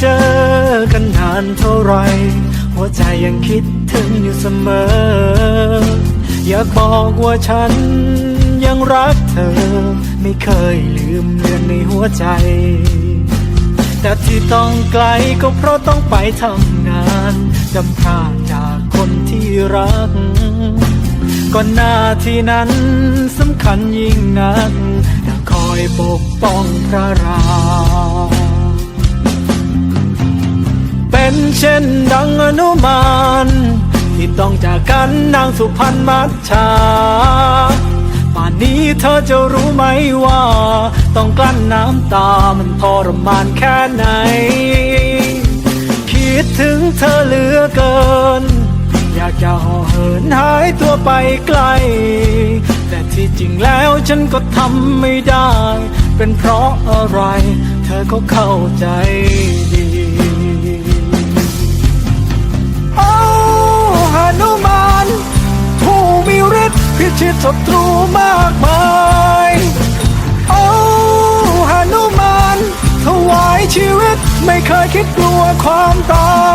เจอกันนานเท่าไรหัวใจยังคิดถึงอยู่เสมอ อยากบอกว่าฉันยังรักเธอ ไม่เคยลืมเลือนในหัวใจ แต่ที่ต้องไกลก็เพราะต้องไปทำงานจำพลาดจากคนที่รักก่อนหน้าที่นั้นสำคัญยิ่งนักอยากคอยปกป้องพระราม เป็นเช่นดังอนุมานที่ต้องจากกันนางสุพรรณมัชชาป่านนี้เธอจะรู้ไหมว่า ต้องกลั้นน้ำตามันทรมานแค่ไหน คิดถึงเธอเหลือเกิน อยากจะห่อเหินหายตัวไปไกล แต่ที่จริงแล้วฉันก็ทำไม่ได้ เป็นเพราะอะไร เธอก็เข้าใจดี ชิดศัตรูมากมาย โอ้หานุมานถวายชีวิตไม่เคยคิดกลัวความตาย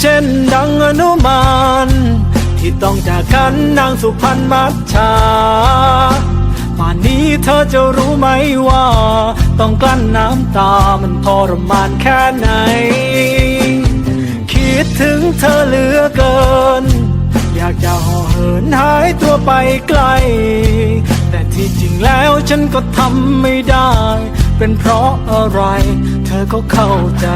เช่นดังอนุมานที่ต้องจากกันนางสุพรรณมัชชาป่านนี้เธอจะรู้ไหมว่า ต้องกลั้นน้ำตามันทรมานแค่ไหน คิดถึงเธอเหลือเกิน อยากจะห่อเหินหายตัวไปไกล แต่ที่จริงแล้วฉันก็ทำไม่ได้ เป็นเพราะอะไร เธอก็เข้าใจ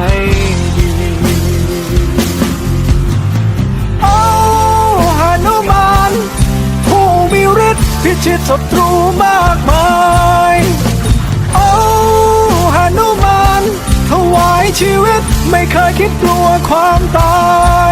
ชิตศัตรูมากมาย โอ้หานุมานถวายชีวิตไม่เคยคิดกลัวความตาย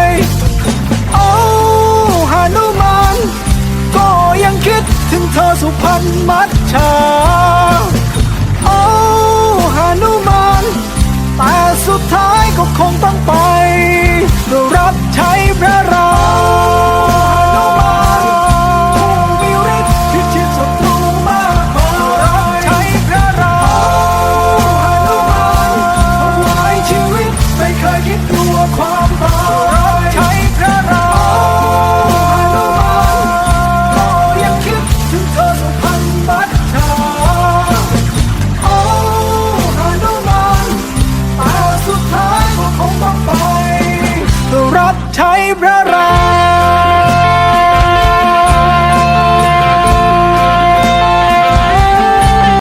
pra orar.